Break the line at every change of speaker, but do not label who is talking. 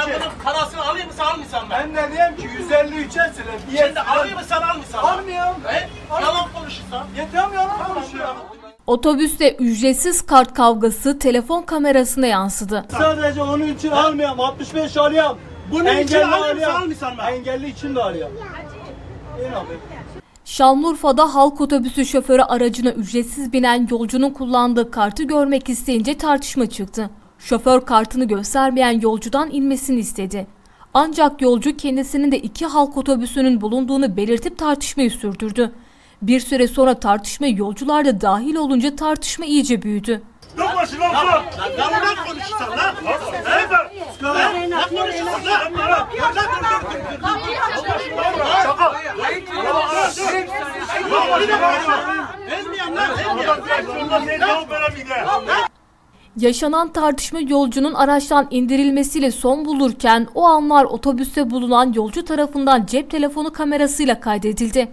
Ben
ki.
bunun parasını alayım mı sen almıyorsan ben?
Ben de diyeyim ki 153'e sıra.
Şimdi alayım mı sen almıyorsan ben?
Almıyorum.
He? Yalan konuşursan.
Yeter yalan konuşuyor.
Otobüste ücretsiz kart kavgası telefon kamerasına yansıdı.
Sadece onun için almıyorum. 65 alıyorum.
Bunun için sen almıyorsan ben?
Engelli için de alıyorum. İyi abi.
Şanlıurfa'da halk otobüsü şoförü aracına ücretsiz binen yolcunun kullandığı kartı görmek isteyince tartışma çıktı. Şoför kartını göstermeyen yolcudan inmesini istedi. Ancak yolcu kendisinin de iki halk otobüsünün bulunduğunu belirtip tartışmayı sürdürdü. Bir süre sonra tartışma yolcular da dahil olunca tartışma iyice büyüdü. Yaşanan tartışma yolcunun araçtan indirilmesiyle son bulurken o anlar otobüste bulunan yolcu tarafından cep telefonu kamerasıyla kaydedildi.